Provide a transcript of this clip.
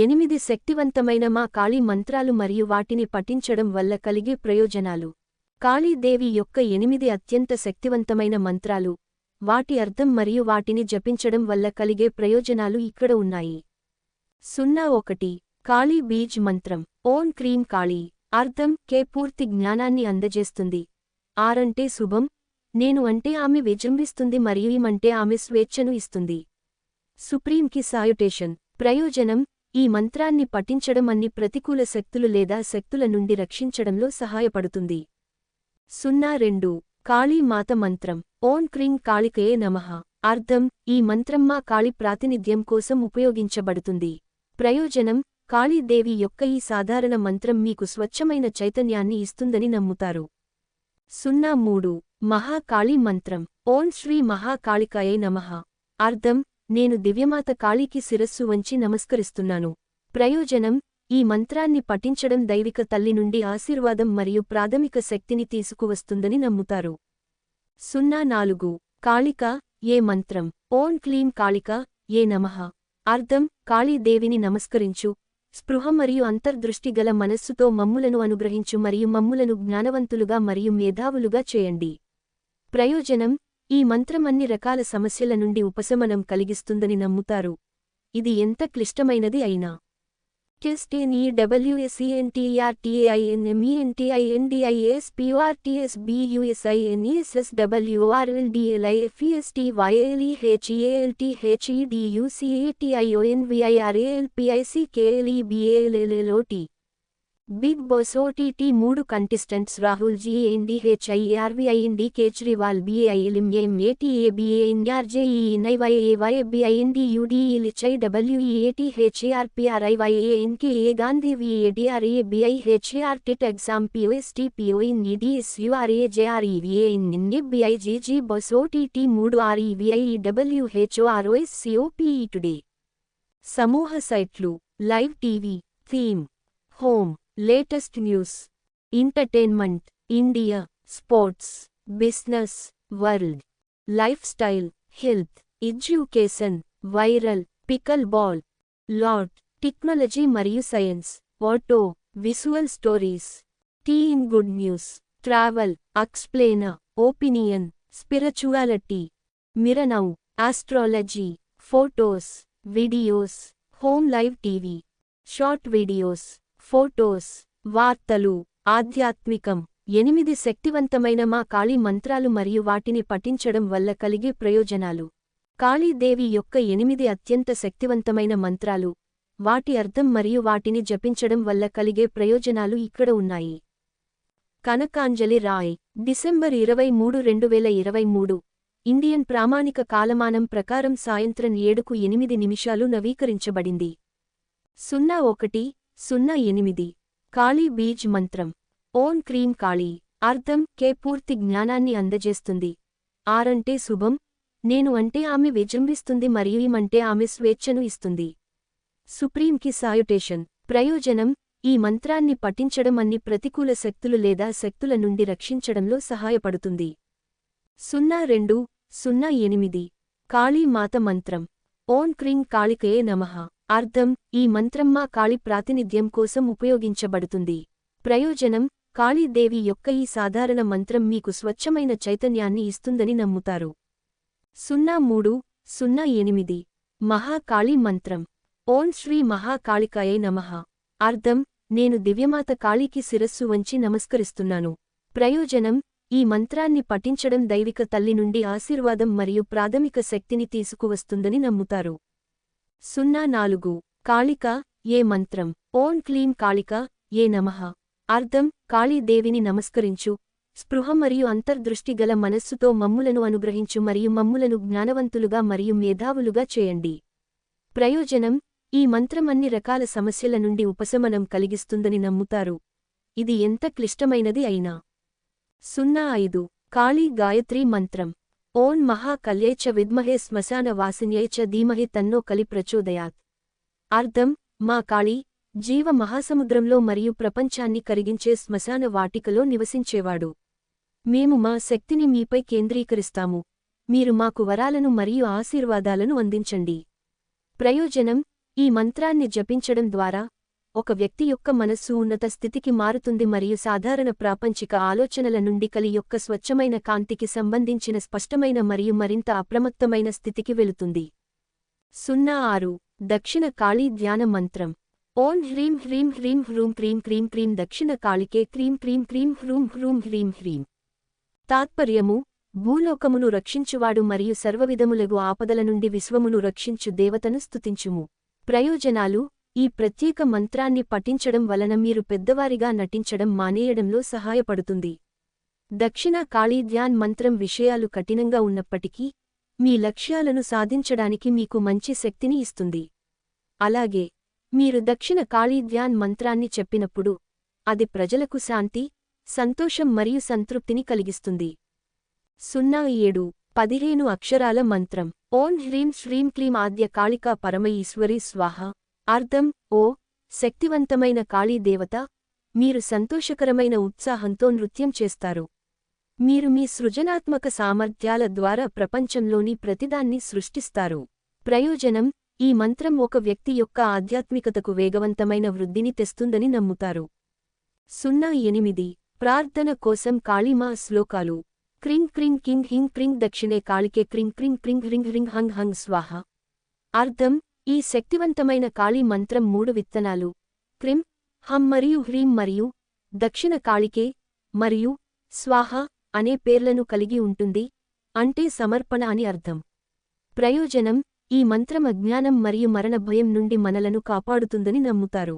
ఎనిమిది శక్తివంతమైన మా కాళీ మంత్రాలు మరియు వాటిని పఠించడం వల్ల కలిగే ప్రయోజనాలు. కాళీదేవి యొక్క ఎనిమిది అత్యంత శక్తివంతమైన మంత్రాలు. వాటి అర్థం మరియు వాటిని జపించడం వల్ల కలిగే ప్రయోజనాలు ఇక్కడ ఉన్నాయి. సున్నా ఒకటి. కాళీ బీజ్ మంత్రం. ఓం క్రీం కాళీ. అర్థం కే పూర్తి జ్ఞానాన్ని అందజేస్తుంది. ఆరంటే శుభం. నేను అంటే ఆమె విజృంభిస్తుంది మరియు ఇమంటే ఆమె స్వేచ్ఛను ఇస్తుంది. సుప్రీంకి సాయుటేషన్. ప్రయోజనం ఈ మంత్రాన్ని పఠించడం అన్ని ప్రతికూల శక్తులు లేదా శక్తుల నుండి రక్షించడంలో సహాయపడుతుంది. సున్నా రెండు కాళీ మాత మంత్రం. ఓం క్రీం కాళికయే నమః. అర్థం ఈ మంత్రం మా కాళి ప్రాతినిధ్యం కోసం ఉపయోగించబడుతుంది. ప్రయోజనం కాళీదేవి యొక్క ఈ సాధారణ మంత్రం మీకు స్వచ్ఛమైన చైతన్యాన్ని ఇస్తుందని నమ్ముతారు. సున్నా మూడు మహాకాళీ మంత్రం. ఓం శ్రీ మహాకాళికయే నమః. అర్థం నేను దివ్యమాత కాళీకి శిరస్సు వంచి నమస్కరిస్తున్నాను. ప్రయోజనం ఈ మంత్రాన్ని పఠించడం దైవిక తల్లి నుండి ఆశీర్వాదం మరియు ప్రాథమిక శక్తిని తీసుకువస్తుందని నమ్ముతారు. సున్నా నాలుగు. కాళిక ఏ మంత్రం? ఓన్ క్లీం కాళిక ఏ నమః? అర్థం కాళీదేవిని నమస్కరించు. స్పృహ మరియు అంతర్దృష్టి గల మనస్సుతో మమ్ములను అనుగ్రహించు మరియు మమ్ములను జ్ఞానవంతులుగా మరియు మేధావులుగా చేయండి. ప్రయోజనం ఈ మంత్రం అన్ని రకాల సమస్యల నుండి ఉపశమనం కలిగిస్తుందని నమ్ముతారు. ఇది ఎంత క్లిష్టమైనది అయినా. టెస్టెన్ ఈ డబ్ల్యూఎస్ఈఎన్టీఆర్టీఐఎన్ఎంఈఎన్టీఐఎన్డిఐఎస్పిఆర్టీఎస్బియుఎస్ఐఎన్ఈఎస్ఎస్ డబ్ల్యూఆర్ఎల్డిఎల్ఐఎఫ్ఈఎస్టీవైఎల్ఈహెచ్ఈఏఎల్టీహెచ్ఈడియూసీఏటీఐఓఎన్విఐఆర్ఏఎల్పిఐసికేఎల్ఈబిఏఎల్ఎల్ఎల్ఓటీ బిగ్ బాస్ ఓటీటీ మూడు contestants Rahul G ND హెచ్ఐఆర్విఐఎన్డి Kejriwal బిఏఐఎల్ఎంఏఎం ఏటీఏబిఏఎన్ఆర్జేఈఎన్ఐవైఏవైఎబిఐఎన్డి యుడిఈలిచై డబ్ల్యూఈఏటి హెచ్ఏఆర్పిఆర్ఐవైఏఎన్కేఏ Gandhi విఏడిఆర్ఏ బిఐహెచ్ఏఆర్ tit exam పిఓఎస్టీ పిఓఇన్ ఈడిఎస్యుఆర్ఏ జేఆర్ఈవిఏఎన్ బిఐజీజీ bus OTT మూడు ఆర్ఈవిఐ డబ్ల్యూహెచ్ఓఆర్ఓఎస్ సిఓపిఈ టుడే సమూహ సైట్లు live TV theme home latest news entertainment India sports business world lifestyle health education viral pickleball lot technology మరియు science auto visual stories T in good news travel explain opinion spirituality మిరనౌ astrology photos videos home live TV short videos photos వార్తలు ఆధ్యాత్మికం ఎనిమిది శక్తివంతమైన మా కాళీ మంత్రాలు మరియు వాటిని పఠించడం వల్ల కలిగే ప్రయోజనాలు. కాళీదేవి యొక్క ఎనిమిది అత్యంత శక్తివంతమైన మంత్రాలు వాటి అర్థం మరియు వాటిని జపించడం వల్ల కలిగే ప్రయోజనాలు ఇక్కడ ఉన్నాయి. కనకాంజలి రాయ్ డిసెంబర్ ఇరవై మూడు రెండు వేల ఇరవై మూడు. ఇండియన్ ప్రామాణిక కాలమానం ప్రకారం సాయంత్రం ఏడుకు ఎనిమిది నిమిషాలు నవీకరించబడింది. సున్నా ఒకటి సున్నా ఎనిమిది. కాళీ బీజ్ మంత్రం. ఓం క్రీం కాళీ అర్థం కే పూర్తి జ్ఞానాన్ని అందజేస్తుంది. ఆరంటే శుభం. నేను అంటే ఆమె విజృంభిస్తుంది మరియు ఇమంటే ఆమె స్వేచ్ఛను ఇస్తుంది. సుప్రీంకి సాయుటేషన్. ప్రయోజనం. ఈ మంత్రాన్ని పఠించడం అన్ని ప్రతికూల శక్తులు లేదా శక్తుల నుండి రక్షించడంలో సహాయపడుతుంది. సున్నా రెండు సున్నా ఎనిమిది. కాళీ మాత మంత్రం. ఓం క్రీం కాళికయే నమః. అర్థం ఈ మంత్రం మా కాళి ప్రాతినిధ్యం కోసం ఉపయోగించబడుతుంది. ప్రయోజనం కాళీదేవి యొక్క ఈ సాధారణ మంత్రం మీకు స్వచ్ఛమైన చైతన్యాన్ని ఇస్తుందని నమ్ముతారు. సున్నా మూడు సున్నా ఎనిమిది. మహాకాళీ మంత్రం. ఓం శ్రీ మహాకాళికాయై నమః. అర్థం నేను దివ్యమాత కాళీకి శిరస్సు వంచి నమస్కరిస్తున్నాను. ప్రయోజనం ఈ మంత్రాన్ని పఠించడం దైవిక తల్లి నుండి ఆశీర్వాదం మరియు ప్రాథమిక శక్తిని తీసుకువస్తుందని నమ్ముతారు. సున్నా నాలుగు కాళిక ఏ మంత్రం? ఓం క్లీం కాళిక ఏ నమః? అర్థం కాళీదేవిని నమస్కరించు. స్పృహ మరియు అంతర్దృష్టి గల మనస్సుతో మమ్ములను అనుగ్రహించు మరియు మమ్ములను జ్ఞానవంతులుగా మరియు మేధావులుగా చేయండి. ప్రయోజనం ఈ మంత్రం అన్ని రకాల సమస్యల నుండి ఉపశమనం కలిగిస్తుందని నమ్ముతారు. ఇది ఎంత క్లిష్టమైనది అయినా. సున్నా ఐదు. కాళీ గాయత్రీ మంత్రం. ఓం మహాకల్యైచ విద్మహే శ్మశాన వాసిన్యైచ ధీమహి తన్నో కలి ప్రచోదయాత్. అర్థం మా కాళీ జీవ మహాసముద్రంలో మరియు ప్రపంచాన్ని కరిగించే శ్మశాన వాటికలో నివసించేవాడు. మేము మా శక్తిని మీపై కేంద్రీకరిస్తాము. మీరు మాకు వరాలను మరియు ఆశీర్వాదాలను అందించండి. ప్రయోజనం ఈ మంత్రాన్ని జపించడం ద్వారా ఒక వ్యక్తి యొక్క మనస్సు ఉన్నత స్థితికి మారుతుంది మరియు సాధారణ ప్రాపంచిక ఆలోచనల నుండి కలి యొక్క స్వచ్ఛమైన కాంతికి సంబంధించిన స్పష్టమైన మరియు మరింత అప్రమత్తమైన స్థితికి వెళుతుంది. సున్నా ఆరు. దక్షిణ కాళీ ధ్యాన మంత్రం. ఓం హ్రీం హ్రీం హ్రీం హ్రూం క్రీం క్రీం క్రీం దక్షిణ కాళికే క్రీం క్రీం క్రీం హ్రూం హ్రూం హ్రీం హ్రీం. తాత్పర్యము. భూలోకమును రక్షించువాడు మరియు సర్వవిధములగు ఆపదల నుండి విశ్వమును రక్షించు దేవతను స్తుతించుము. ప్రయోజనాలు. ఈ ప్రత్యేక మంత్రాన్ని పఠించడం వలన మీరు పెద్దవారిగా నటించడం మానేయడంలో సహాయపడుతుంది. దక్షిణ కాళీధ్యాన్ మంత్రం విషయాలు కఠినంగా ఉన్నప్పటికీ మీ లక్ష్యాలను సాధించడానికి మీకు మంచి శక్తిని ఇస్తుంది. అలాగే మీరు దక్షిణ కాళీధ్యాన్ మంత్రాన్ని చెప్పినప్పుడు అది ప్రజలకు శాంతి సంతోషం మరియు సంతృప్తిని కలిగిస్తుంది. సున్నా ఏడు పదిహేను అక్షరాల మంత్రం. ఓం హ్రీం శ్రీం క్లీం ఆద్య కాళికా పరమ ఈశ్వరి స్వాహ. అర్థం ఓ శక్తివంతమైన కాళీదేవత మీరు సంతోషకరమైన ఉత్సాహంతో నృత్యం చేస్తారు. మీరు మీ సృజనాత్మక సామర్థ్యాల ద్వారా ప్రపంచంలోని ప్రతిదాన్ని సృష్టిస్తారు. ప్రయోజనం ఈ మంత్రం ఒక వ్యక్తి యొక్క ఆధ్యాత్మికతకు వేగవంతమైన వృద్ధిని తెస్తుందని నమ్ముతారు. సున్నా ఎనిమిది ప్రార్థన కోసం కాళీమా శ్లోకాలు. క్రింగ్ క్రింగ్ కింగ్ హింగ్ క్రింగ్ దక్షిణే కాళికే క్రింగ్ క్రింగ్ క్రింగ్ రింగ్ రింగ్ హంగ్ హంగ్ స్వాహ. అర్థం ఈ శక్తివంతమైన కాళీ మంత్రం మూడు విత్తనాలు క్రిమ్ హం మరియు హ్రీం మరియు దక్షిణ కాళికే మరియు స్వాహ అనే పేర్లను కలిగి ఉంటుంది అంటే సమర్పణ అని అర్థం. ప్రయోజనం ఈ మంత్రం అజ్ఞానం మరియు మరణ భయం నుండి మనలను కాపాడుతుందని నమ్ముతారు.